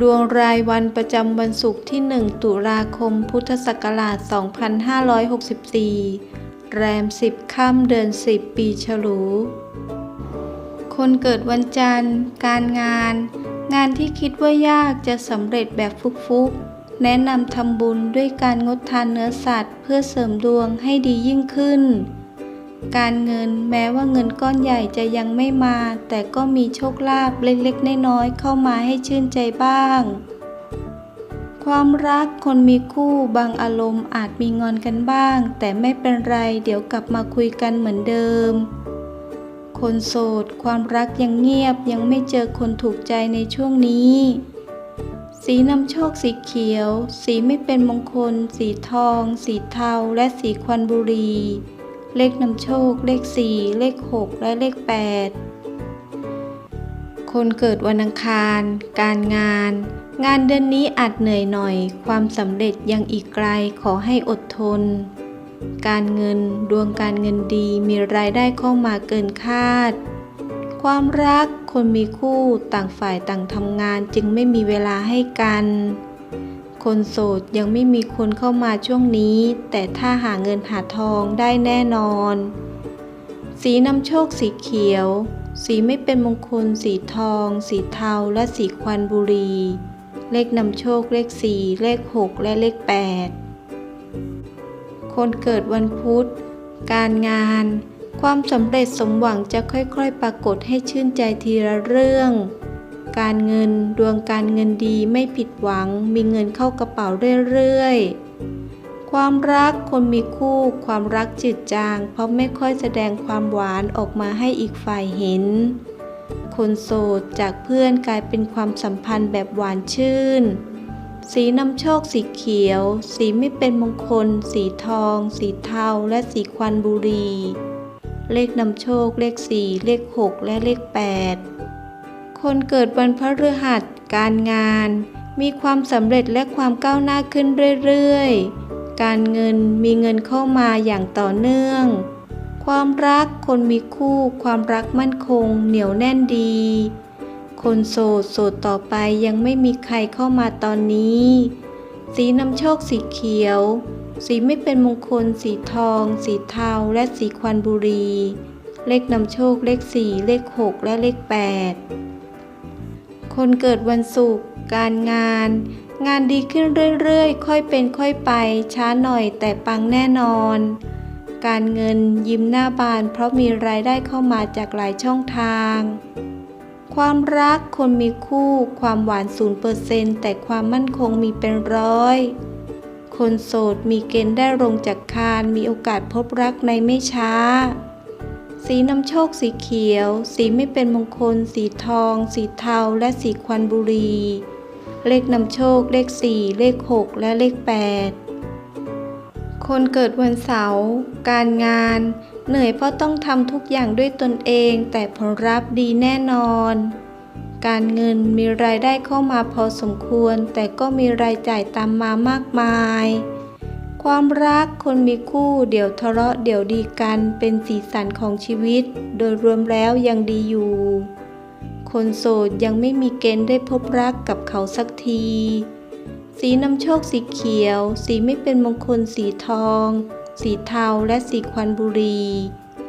ดวงรายวันประจำวันศุกร์ที่ 1 ตุลาคม พุทธศักราช 2564 แรม 10 ค่ำเดือน 10 ปีฉลู คนเกิดวันจันทร์ การงาน งานที่คิดว่ายากจะสำเร็จแบบฟุกๆ แนะนำทำบุญด้วยการงดทานเนื้อสัตว์ เพื่อเสริมดวงให้ดียิ่งขึ้น การเงินแม้ว่าเงินก้อนใหญ่จะยังไม่มา แต่ก็มีโชคลาภเล็กๆน้อยๆเข้ามาให้ชื่นใจบ้าง ความรักคนมีคู่บางอารมณ์อาจมีงอนกันบ้าง แต่ไม่เป็นไรเดี๋ยวกลับมาคุยกันเหมือนเดิม คนโสด ความรักยังเงียบยังไม่เจอคนถูกใจในช่วงนี้สีนำโชคสีเขียว สีไม่เป็นมงคล สีทอง สีเทา และสีควันบุรี เลขนำโชค เลขสี่เลขหกและเลขแปดคนเกิดวันอังคาร การงาน งานเดือนนี้อาจเหนื่อยหน่อย ความสำเร็จยังอีกไกลขอให้อดทน การเงินดวงการเงินดีมีรายได้เข้ามาเกินคาด ความรักคนมีคู่ต่างฝ่ายต่างทำงานจึงไม่มีเวลาให้กัน คนโสดยังไม่มีคนเข้ามาช่วงนี้ แต่ถ้าหาเงินหาทองได้แน่นอน สีนำโชคสีเขียว สีไม่เป็นมงคล สีทอง สีเทาและสีควันบุรี เลขนำโชคเลขสี่เลขหกและเลขแปดคนเกิดวันพุธ การงาน ความสำเร็จสมหวังจะค่อยๆ ปรากฏให้ชื่นใจทีละเรื่อง การเงินดวงการเงินดีไม่ผิดหวัง มีเงินเข้ากระเป๋าเรื่อยๆ ความรักคนมีคู่ ความรักจืดจาง เพราะไม่ค่อยแสดงความหวานออกมาให้อีกฝ่ายเห็น คนโสดจากเพื่อนกลายเป็นความสัมพันธ์แบบหวานชื่น สีนำโชคสีเขียว สีไม่เป็นมงคล สีทอง สีเทา และสีควันบุรี เลขนำโชค เลขสี่เลขหกและเลขแปด คนเกิดวันพฤหัส การงาน มีความสำเร็จและความก้าวหน้าขึ้นเรื่อยๆ การเงินมีเงินเข้ามาอย่างต่อเนื่อง ความรักคนมีคู่ ความรักมั่นคง เหนียวแน่นดี คนโสดโสดต่อไปยังไม่มีใครเข้ามาตอนนี้ สีนำโชคสีเขียว สีไม่เป็นมงคล สีทอง สีเทาและสีควันบุรีเลขนำโชคเลขสี่เลขหกและเลขแปด คนเกิดวันศุกร์การงาน งานดีขึ้นเรื่อยๆ ค่อยเป็นค่อยไป ช้าหน่อยแต่ปังแน่นอน การเงินยิ้มหน้าบานเพราะมีรายได้เข้ามาจากหลายช่องทาง ความรักคนมีคู่ ความหวานศูนเปอร์เซนแต่ความมั่นคงมีเป็นร้อย คนโสดมีเกณฑ์ได้ลงจากคานมีโอกาสพบรักในไม่ช้า สีนำโชคสีเขียว สีไม่เป็นมงคล สีทอง สีเทา และสีควันบุรี เลขนำโชค เลขสี่เลขหกและเลขแปดคนเกิดวันเสาร์ การงาน เหนื่อยเพราะต้องทำทุกอย่างด้วยตนเอง แต่ผลลัพธ์ดีแน่นอน การเงินมีรายได้เข้ามาพอสมควร แต่ก็มีรายจ่ายตามมามากมาย ความรักคนมีคู่เดี๋ยวทะเลาะเดี๋ยวดีกันเป็นสีสันของชีวิต โดยรวมแล้วยังดีอยู่ คนโสดยังไม่มีเกณฑ์ได้พบรักกับเขาสักที สีนำโชคสีเขียว สีไม่เป็นมงคลสีทอง สีเทาและสีควันบุรี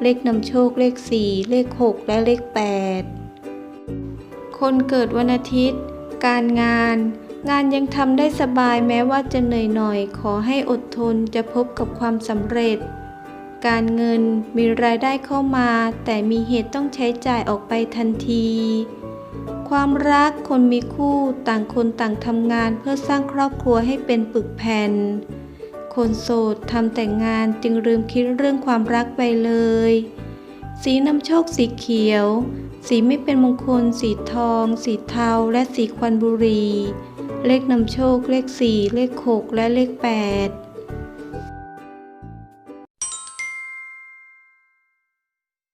เลขนำโชคเลขสี่เลขหกและเลขแปดคนเกิดวันอาทิตย์ การงาน งานยังทำได้สบายแม้ว่าจะเหนื่อยหน่อย ขอให้อดทนจะพบกับความสำเร็จ การเงินมีรายได้เข้ามา แต่มีเหตุต้องใช้จ่ายออกไปทันที ความรักคนมีคู่ต่างคนต่างทำงานเพื่อสร้างครอบครัวให้เป็นปึกแผ่น คนโสดทำแต่งงานจึงลืมคิดเรื่องความรักไปเลย สีนำโชคสีเขียว สีไม่เป็นมงคล สีทอง สีเทา และสีควันบุรี เลขนำโชค เลขสี่เลขหกและเลขแปด